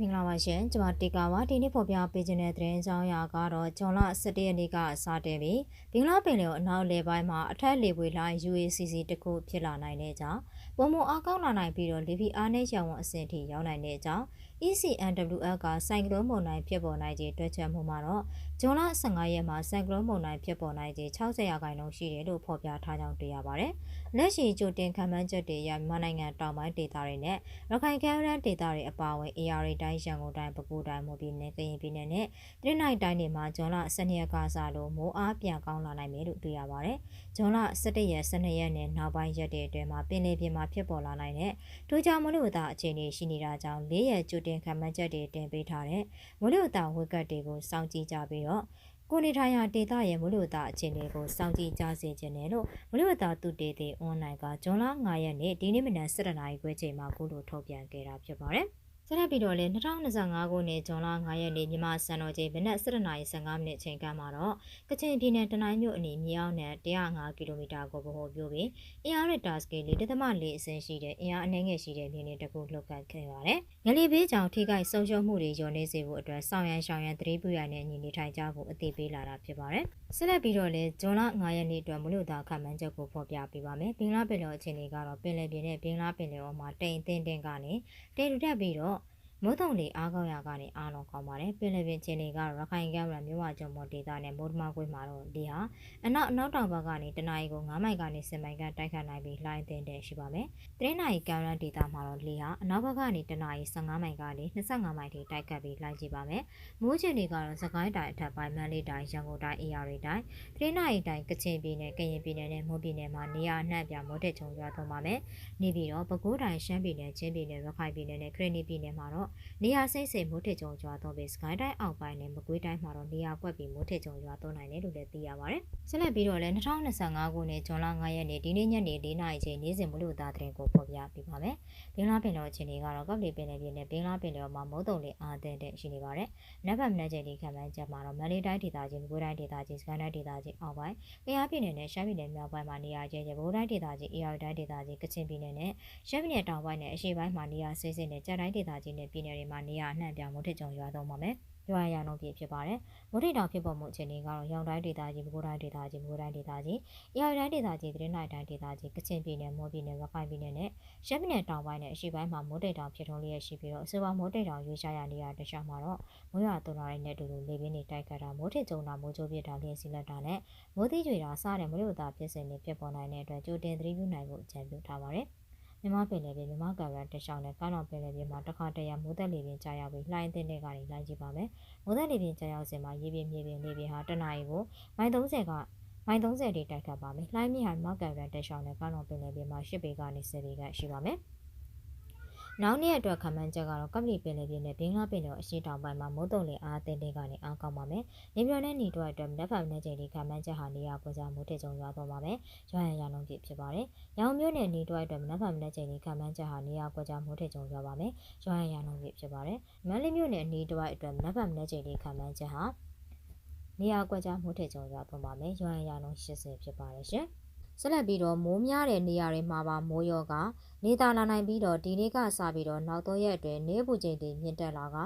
မင်္ဂလာပါရှင်ကျွန်မတေကာပါဒီနေ့ဖော်ပြပေးခြင်းတဲ့သတင်းကြောင်းရာကတော့ဂျွန်လ17ရက်နေ့ကစတင်ပြီးဘင်္ဂလားပင်လယ်အနောက်လေပိုင်းမှာအထက်လေပွေလိုင်း UACC တခုဖြစ်လာနိုင်တဲ့ကြောင်း ပုံမအကောက်လာနိုင်ပြီးတော့လေဗီအားနဲ့ရောင်ဝအဆင့်ထိရောက်နိုင်တဲ့ကြောင်း ECNWL ကစိုက်ကလုန်းမုန်တိုင်းဖြစ်ပေါ်နိုင်ခြင်းတွက်ချက်မှုမှာတော့ဂျွန်လ15ရက်မှာစိုက်ကလုန်းမုန်တိုင်းဖြစ်ပေါ်နိုင်ခြင်း60ရာခိုင်နှုန်းရှိတယ်လို့ဖော်ပြထားကြောင်းတွေ့ရပါတယ်။လက်ရှိကြိုတင်ခံမှန်းချက်တွေရမြန်မာနိုင်ငံတောင်ပိုင်းဒေသတွေနဲ့ရခိုင်ကမ်းရိုးတန်းဒေသတွေအပါအဝင် AR တိုင်းရန်ကုန်တိုင်းပဲခူးတိုင်းမွန်ပြည်နယ်ကရင်ပြည်နယ်နဲ့ပြည်နိုင်တိုင်းတွေမှာဂျွန်လ12ရက်ကစလို့မိုးအားပြန်ကောင်းလာနိုင်မယ်လို့တွေ့ရပါတယ်။ဂျွန်လ17ရက်12ရက်နဲ့နောက်ပိုင်းရက်တွေအတွင်းမှာပင်လယ်ပြင်မှာဖြစ်ပေါ်လာနိုင်တဲ့ထိုကြောင့်မလို့သာအခြေအနေရှိနေတာကြောင့်၄ရက်ကြိုတင်ခံမှန်းချက်တွေတင်ပေးထားတဲ့မလို့သာဝက်ကတ်တွေကိုစောင့်ကြည့်ကြပြီးတော့ကိုနေထိုင်ရာဒေသရဲ့မလို့တာအခြေအနေကိုစောင့်ကြည့်ကြစေခြင်းနဲ့လို့မလို့တာသူတေတေအွန်လိုင်းကဂျွန်လ9ရက်နေ့ဒီနေ့မနက်7:00နာရီခွဲချိန်မှာကုလိုထုတ်ပြန်ခဲ့တာဖြစ်ပါတယ်။ ဆက်လက်ပြီးတော့လည်း2025ခုနှစ်ဇွန်လ9ရက်နေ့မြန်မာစံတော်ချိန်မနက်7:15မိနစ်အချိန်ကမှတော့ကချင်ပြည်နယ်တနိုင်းမြို့အနီးမြောက်နဲ့105ကီလိုမီတာကိုဗဟိုပြုပြီးအင်အားရတာစကေလေးတသမလေးအဆင့်ရှိတဲ့အင်အားအနှဲငယ်ရှိတဲ့မြေနေတစ်ခုလှုပ်ခတ်ခဲ့ပါတယ်။ငလီဘေးကြောင့်ထိခိုက်ဆုံးရှုံးမှုတွေညော်နေစေဖို့အတွက်ဆောင်ရန်ရှောင်ရန်သတိပြုရတဲ့ညီနေထိုင်ကြဖို့အသိပေးလာတာဖြစ်ပါတယ်။ဆက်လက်ပြီးတော့လည်းဇွန်လ9ရက်နေ့အတွက်မလို့သာခန့်မှန်းချက်ကိုဖော်ပြပေးပါမယ်။ပင်လားပင်လယ်အခြေအနေကတော့ပင်လယ်ပြင်နဲ့ပင်လားပင်လယ်အော်မှာတိမ်အထင်းတင်ကနေတိမ်တူတက်ပြီးတော့ မိုးတုံလေးအားကောင်းရာကနေအားလုံးကောင်းပါတယ်ပင်လယ်ပြင်ခြေနေကရခိုင်ကမ်းရမြို့ဝကျုံမော်ဒေတာနဲ့မိုးတမကွေးမှာတော့လေဟာအနောက်အနောက်တောင်ဘက်ကနေတနအီကို9မိုင်ကနေ10မိုင်ကတိုက်ခတ်နိုင်ပြီးလှိုင်းတင်တဲ့ရှိပါမယ်တရင်းနိုင်ကမ်းရဒေတာမှာတော့လေဟာအနောက်ဘက်ကနေတနအီ15မိုင်ကနေ25မိုင်ထိတိုက်ခတ်ပြီးလှိုင်းကြည့်ပါမယ်မိုးခြေနေကတော့စကိုင်းတိုင်းအထက်ပိုင်းမန္တလေးတိုင်းရန်ကုန်တိုင်းအေရရီတိုင်းတရင်းနိုင်တိုင်းကချင်ပြည်နယ်ကရင်ပြည်နယ်နဲ့မွန်ပြည်နယ်မှာနေရာအနှံ့ပြမိုးတက်ချုံရွာသွန်းပါမယ်နေပြီးတော့ပဲခူးတိုင်းရှမ်းပြည်နယ်ချင်းပြည်နယ်ရခိုင်ပြည်နယ်နဲ့ခရနီပြည်နယ်မှာတော့နေရာစိတ်စိတ်မိုးထစ်ကြုံရွာသွန်းပြီးစကိုင်းတိုင်းအောက်ပိုင်းနဲ့မကွေးတိုင်းမှာတော့နေရာကွက်ပြီးမိုးထစ်ကြုံရွာသွန်းနိုင်တယ်လို့လည်းသိရပါတယ်။ဆက်လက်ပြီးတော့လည်း2025ခုနှစ်ဇွန်လ9ရက်နေ့ဒီနေ့ညနေ4နာရီချိန်နေ့စဉ်မလို့သားသတင်းကိုဖော်ပြပေးပါမယ်။ဘင်္ဂလားပင်လယ်အခြေအနေကတော့ကပ်လီပင်လယ်ပြင်နဲ့ဘင်္ဂလားပင်လယ်မှာမုတ်တုံလေးအားတဲ့တဲ့ရှိနေပါတယ်။နက်ဗတ်မနက်ချိန်ဒီခံမှန်းချက်မှာတော့မန္တလေးတိုင်းဒေသကြီး၊မကွေးတိုင်းဒေသကြီး၊စကိုင်းတိုင်းဒေသကြီးအောက်ပိုင်း၊ကယားပြည်နယ်နဲ့ရှမ်းပြည်နယ်မြောက်ပိုင်းမှာနေရာကျဲကျဲ၊ဗိုလ်တိုင်းဒေသကြီး၊အေရတိုင်းဒေသကြီး၊ကချင်ပြည်နယ်နဲ့ရှမ်းပြည်နယ်တောင်ပိုင်းနဲ့အရှေ့ပိုင်းမှာနေရာဆဲဆဲနဲ့ကြက်တိုင်းဒေသကြီးနဲ့ပြည်နယ်တွေမှာနေရာအနှံ့ပြားမုတ်ထစ်ကြုံရွာသွန်းပါမယ်။ရွာရလုံးပြည့်ဖြစ်ပါတယ်။မုဒိတောင်ဖြစ်ပေါ်မှုအခြေအနေကတော့ရောင်တိုင်းဒေသကြီး၊ပဲခူးတိုင်းဒေသကြီး၊မကွေးတိုင်းဒေသကြီး၊အေရတိုင်းဒေသကြီး၊တရင်နိုင်တိုင်းဒေသကြီး၊ကချင်ပြည်နယ်၊မော်ပြည်နယ်၊ရခိုင်ပြည်နယ်နဲ့ရှမ်းပြည်နယ်တောင်ပိုင်းနဲ့အရှေ့ပိုင်းမှာမုဒိတောင်ဖြစ်ထွန်းလျက်ရှိပြီးတော့အဆိုပါမုဒိတောင်ရွေးရှားရနေရတခြားမှာတော့မိုးရွာသွန်းလာတဲ့နဲ့အတူတူလေပြင်းတွေတိုက်ခတ်တာမိုးထစ်ကြုံတာမိုးကြိုးပြတာလျင်စီလက်တာနဲ့မိုးသီးကြွေတာစတဲ့မလို့တာဖြစ်စဉ်တွေဖြစ်ပေါ်နိုင်တဲ့အတွက်ကြိုတင်သတိပြုနိုင်ဖို့အကြံပြုထားပါတယ်။ မြမပင်လယ်ပြင်မြမကံရန်တရှောင်းနဲ့ကောင်းတော်ပင်လယ်ပြင်မှာတစ်ခါတရံမိုးသက်လေပြင်ကြာရောက်ပြီးလှိုင်းတဲ့တဲ့ကနေလှိုင်းကြည့်ပါမယ်။မိုးသက်လေပြင်ကြာရောက်စဉ်မှာရေပြင်မြေပြင်လေပြင်ဟာတနအီကိုမိုင်30ကမိုင်30တိတိုက်ခတ်ပါမယ်။လှိုင်းမြဟာမြမကံရန်တရှောင်းနဲ့ကောင်းတော်ပင်လယ်ပြင်မှာ10ပေကနေ10ပေကရှိပါမယ်။ နောက်နေ့အတွက်ခံမှန်းချက်ကတော့ကပလီပင်လယ်ပြင်နဲ့ဘင်္ဂလားပင်လယ်အရှေ့တောင်ပိုင်းမှာမုတ်တုံလင်အားတင်းတင်းကနေအားကောင်းပါမယ်။နေပြော်နဲ့နေတော့အတွက်လက်ဖက်နဲ့ချိန်ဒီခံမှန်းချက်ဟာနေရာကွက်ကြားမိုးထစ်ကြုံရွာသွားပါမယ်။ရွာရရလုံးပြည့်ဖြစ်ပါတယ်။ရောင်မျိုးနဲ့နေတော့အတွက်လက်ဖက်နဲ့ချိန်ဒီခံမှန်းချက်ဟာနေရာကွက်ကြားမိုးထစ်ကြုံရွာပါမယ်။ရွာရရလုံးပြည့်ဖြစ်ပါတယ်။မန္တလေးမြို့နယ်နေတော့အတွက်လက်ဖက်နဲ့ချိန်ဒီခံမှန်းချက်ဟာနေရာကွက်ကြားမိုးထစ်ကြုံရွာသွားပါမယ်။ရွာရရလုံး80ဖြစ်ပါတယ်ရှင်။ ဆက်လက်ပြီးတော့မိုးများတဲ့နေရာတွေမှာပါမိုးရောကနေသာလာနိုင်ပြီးတော့ဒီနေ့ကစပြီးတော့နောက်တော့ရက်အတွင်းနေပူချိန်တွေမြင့်တက်လာက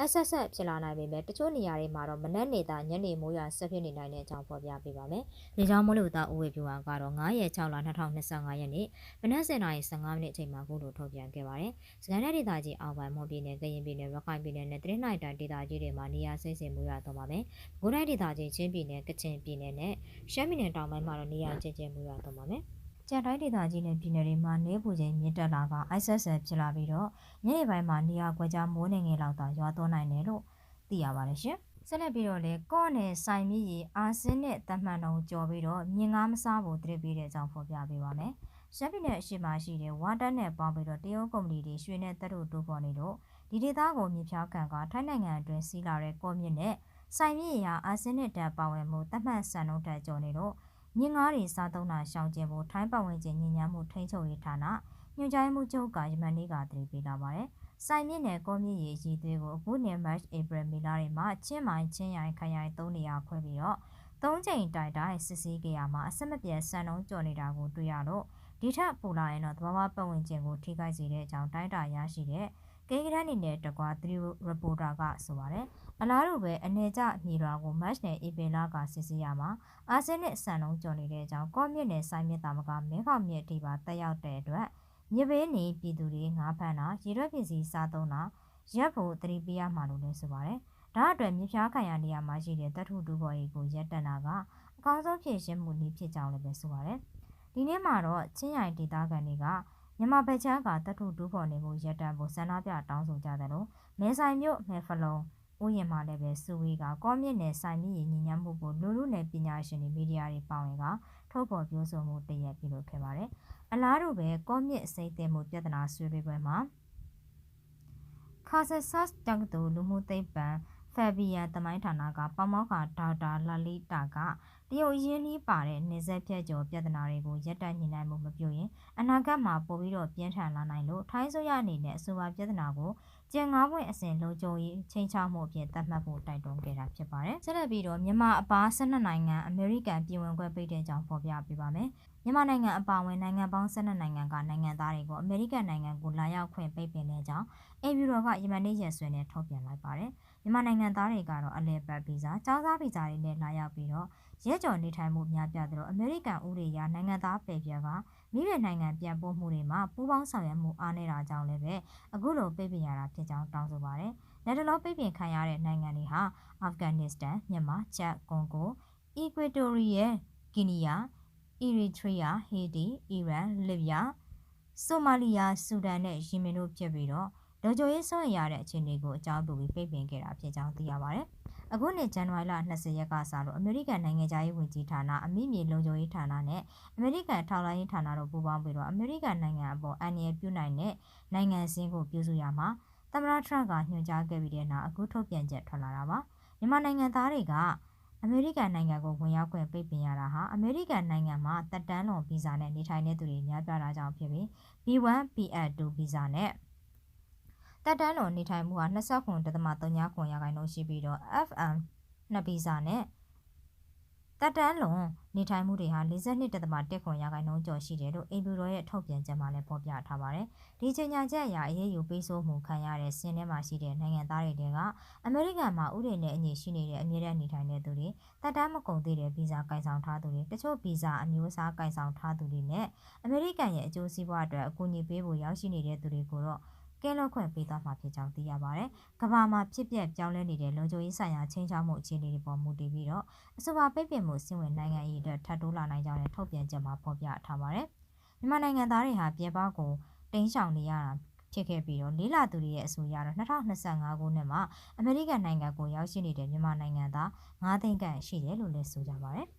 အဆက်ဆက်ဖြစ်လာနိုင်ပေမဲ့တချို့နေရာတွေမှာတော့မနက်နေတာညနေမိုးရွာဆက်ဖြစ်နေနိုင်တဲ့အကြောင်းဖော်ပြပေးပါမယ်။လေကြောင်းမိုးလေဝသဥဝေပြူဟာကတော့9ရက်6လ2025ရက်နေ့မနက်7:15မိနစ်အချိန်မှာခုလိုထုတ်ပြန်ခဲ့ပါတယ်။စကန်တဲ့ဒေသကြီးအောက်ပိုင်းမွန်ပြည်နယ်၊ကရင်ပြည်နယ်၊ရခိုင်ပြည်နယ်နဲ့တရင်းနိုင်တိုင်းဒေသကြီးတွေမှာနေရာစိမ့်စင်မိုးရွာသွားပါမယ်။ဘိုးတိုင်းဒေသကြီးချင်းပြည်နယ်၊ကချင်ပြည်နယ်နဲ့ရှမ်းပြည်နယ်တောင်ပိုင်းမှာတော့နေရာကျကျမိုးရွာသွားပါမယ်။ကြံတိုင်းဒေသကြီးနဲ့ပြည်နယ်တွေမှာနေပူချိန်မြင့်တက်လာက ISSL ဖြစ်လာပြီးတော့ညနေပိုင်းမှာနေရာကွက်ကြားမိုးနေငယ်လောက်သာရွာသွန်းနိုင်တယ်လို့သိရပါတယ်ရှင်။ဆက်လက်ပြီးတော့လေကော့နဲ့ဆိုင်မြည်ရီအာဆင်းနဲ့တမှန်တုံကြော်ပြီးတော့မြင်ကားမစားဖို့တရစ်ပေးတဲ့အကြောင်းဖော်ပြပေးပါမယ်။ရှမ်းပြည်နယ်အရှိမရှိတဲ့ဝါတက်နဲ့ပေါင်းပြီးတော့တရုတ်ကုမ္ပဏီတွေရွှေနဲ့တက်တို့တိုးပေါ်နေလို့ဒီဒေသကိုမြေဖြောက်ခံကထိုင်းနိုင်ငံအတွင်းစီးလာတဲ့ကော့မြစ်နဲ့ဆိုင်မြည်ရာအာဆင်းနဲ့တက်ပါဝင်မှုတတ်မှတ်စံနှုန်းတက်ကြော်နေလို့ မြင်းငါးတွေစားသုံးတာရှောင်ကျဉ်ဖို့ထိုင်းပတ်ဝန်းကျင်ညဉ့်ညမ်းမှုထိန်းချုပ်ရေးဌာနညွှန်ကြားမှုချုပ်ကယမန်နေ့ကတည်ပေးလာပါတယ်။စိုင်မြင့်နယ်ကောမြင့်ရေးရည်သွေးကိုအခုနှစ် March April မေလတွေမှာချင်းမိုင်ချင်းရိုင်ခရိုင်၃နေရာခွဲပြီးတော့သုံးချိန်တိုင်တိုင်စစ်ဆေးကြရမှာအဆက်မပြတ်စံနှုန်းကျော်နေတာကိုတွေ့ရလို့ဒီထက်ပိုလာရင်တော့သဘာဝပတ်ဝန်းကျင်ကိုထိခိုက်စေတဲ့အကြောင်းတိုင်းတာရရှိတဲ့ကိန်းဂရန်နေနဲ့တကွာသီရီရီပိုတာကဆိုပါတယ် အလားတူပဲအနေကျမြေရွာကိုမတ်နဲ့အေပီလာကစစ်ဆေးရမှာအာဆင်နဲ့စံလုံးကြော်နေတဲ့အကြောင်းကော့မြစ်နဲ့စိုင်းမြစ်တာမကမင်းဖောက်မြစ်အထိပါတက်ရောက်တဲ့အတွက်မြေဘေးနေပြည်သူတွေငါးဖမ်းတာရေရွက်ပစ္စည်းစားသုံးတာရက်ဖို့သတိပေးရမှာလို့လည်းဆိုပါတယ်ဒါအတွက်မြေဖြားခံရနေရမှာရှိတဲ့တထုတူဘော်ရီကိုရက်တက်တာကအကောင်းဆုံးဖြည့်ရှင်းမှုနည်းဖြစ်ကြောင်းလည်းပဲဆိုပါတယ်ဒီနေ့မှာတော့ချင်းရိုင်ဒေသခံတွေကမြန်မာဗချမ်းကတထုတူဘော်နေကိုရက်တက်ဖို့ဆန္ဒပြတောင်းဆိုကြတယ်လို့မဲဆိုင်မြို့မဲဖလုံး ဥယျာဉ်မှာလည်းပဲစုဝေးကကောမြင့်နယ်ဆိုင်မြင့်ညီညွတ်မှုကိုလူလူနယ်ပညာရှင်တွေမီဒီယာတွေပေါဝင်ကထုတ်ဖော်ပြောဆိုမှုတရက်ပြုလုပ်ခဲ့ပါတယ်။အလားတူပဲကောမြင့်အစိမ့်တဲ့မှုပြဿနာဆွေးနွေးပွဲမှာခါဆက်ဆတ်တက္ကသိုလ်လူမှုသိပ္ပံဖက်ဘီယန်တမိုင်းဌာနကပမောက္ခဒေါက်တာလာလီတာကတရုတ်ရင်းနှီးပါတဲ့နေဆက်ဖြတ်ကျော်ပြဿနာတွေကိုရပ်တန့်ညှိနှိုင်းမှုမပြုရင်အနာဂတ်မှာပိုပြီးတော့ပြင်းထန်လာနိုင်လို့ထိုင်းဆိုရအနေနဲ့အဆိုပါပြဿနာကို ကျန်ငါးပွင့်အစဉ်လုံခြုံရေးချိန်ချမှုအဖြစ်သတ်မှတ်ဖို့တိုက်တွန်းခဲ့တာဖြစ်ပါတယ်။ဆက်လက်ပြီးတော့မြန်မာအပါ12နိုင်ငံအမေရိကန်ပြည်ဝင်ခွင့်ပိတ်တဲ့ကြောင်းဖော်ပြပေးပါမယ်။မြန်မာနိုင်ငံအပါအဝင်နိုင်ငံပေါင်း12နိုင်ငံကနိုင်ငံသားတွေကိုအမေရိကန်နိုင်ငံကိုလာရောက်ခွင့်ပိတ်ပင်တဲ့ကြောင်းအေဘီရောကယမန်နေ့ရက်စွဲနဲ့ထုတ်ပြန်လိုက်ပါတယ်။ မြန်မာနိုင်ငံသားတွေကတော့အလဲပတ်ဗီဇာ၊ကျောင်းသားဗီဇာတွေနဲ့လာရောက်ပြီးတော့ရဲကြော်နေထိုင်မှုများပြသလိုအမေရိကန်ဥပဒေအရနိုင်ငံသားပယ်ပြကမိဘနိုင်ငံပြန်ပို့မှုတွေမှာပူးပေါင်းဆောင်ရွက်မှုအားနည်းတာကြောင့်လည်းပဲအခုလိုပိတ်ပင်ရတာဖြစ်ကြောင်းတောင်းဆိုပါတယ်။လက်တလောပိတ်ပင်ခံရတဲ့နိုင်ငံတွေဟာအာဖဂန်နစ္စတန်၊မြန်မာ၊ချက်၊ကွန်ဂို၊အီကွေတိုရီယယ်၊ဂီနီယာ၊အီရီထရီးယား၊ဟေတီ၊အီရန်၊လစ်ဗျာ၊ဆိုမာလီယာ၊ဆူဒန်နဲ့ယီမင်တို့ဖြစ်ပြီးတော့ လုံခြုံရေးဆောင်ရတဲ့အခြေအနေကိုအကြောင်းပြုပြီးပိတ်ပင်ခဲ့တာဖြစ်ကြောင်းသိရပါတယ်။အခုနှစ်ဇန်နဝါရီလ20ရက်ကစလို့အမေရိကန်နိုင်ငံသားရေးဝန်ကြီးဌာနအမိမြေလုံခြုံရေးဌာနနဲ့အမေရိကန်ထောက်လှမ်းရေးဌာနတို့ပူးပေါင်းပြီးတော့အမေရိကန်နိုင်ငံအပေါ်အန်ရယ်ပြုနိုင်တဲ့နိုင်ငံစင်းကိုပြုစုရမှာသမ္မတထရန့်ကညွှန်ကြားခဲ့ပြီးတဲ့နောက်အခုထုတ်ပြန်ချက်ထွက်လာတာပါ။မြန်မာနိုင်ငံသားတွေကအမေရိကန်နိုင်ငံကိုဝင်ရောက်ခွင့်ပိတ်ပင်ရတာဟာအမေရိကန်နိုင်ငံမှာတက်တန်းလွန်ဗီဇာနဲ့နေထိုင်တဲ့သူတွေများပြားတာကြောင့်ဖြစ်ပြီး B1 BL2 ဗီဇာနဲ့ တက်တန်းလွန်နေထိုင်မှုဟာ29.39ရာခိုင်နှုန်းရှိပြီးတော့ FM နှစ်ဗီဇာနဲ့တက်တန်းလွန်နေထိုင်မှုတွေဟာ42.1ခွန်ရာခိုင်နှုန်းကျော်ရှိတယ်လို့အိမ်ဖြူတော်ရဲ့ထုတ်ပြန်ချက်မှာလည်းဖော်ပြထားပါတယ်။ဒီချိန်ညာချက်အရအရေးယူပေးဆိုမှုခံရတဲ့စင်းထဲမှာရှိတဲ့နိုင်ငံသားတွေကအမေရိကန်မှာဥပဒေနဲ့အညီရှိနေတဲ့အမြဲတမ်းနေထိုင်တဲ့သူတွေတက်တန်းမကုန်သေးတဲ့ဗီဇာကင်ဆောင်ထားသူတွေတချို့ဗီဇာအမျိုးအစားကင်ဆောင်ထားသူတွေနဲ့အမေရိကန်ရဲ့အကျိုးစီးပွားအတွက်အကူအညီပေးဖို့ရောက်ရှိနေတဲ့သူတွေကိုတော့ ကဲလို့ခွင့်ပေးသွားမှာဖြစ်ကြောင်းသိရပါတယ်။ကမ္ဘာမှာဖြစ်ပျက်ပြောင်းလဲနေတဲ့လုံခြုံရေးဆိုင်ရာချင်းချောက်မှုအခြေအနေတွေပေါ်မူတည်ပြီးတော့အဆိုပါပိတ်ပင်မှုစင်ဝင်နိုင်ငံ၏အတွက်ထပ်တိုးလာနိုင်ကြောင်းလည်းထုတ်ပြန်ချက်မှာဖော်ပြထားပါတယ်။မြန်မာနိုင်ငံသားတွေဟာပြည်ပကိုတင်းရှောင်နေရတာဖြစ်ခဲ့ပြီးတော့လေးလာသူတွေရဲ့အဆိုအရတော့2025ခုနှစ်မှာအမေရိကန်နိုင်ငံကိုရောက်ရှိနေတဲ့မြန်မာနိုင်ငံသား9သိန်းခန့်ရှိတယ်လို့လည်းဆိုကြပါတယ်။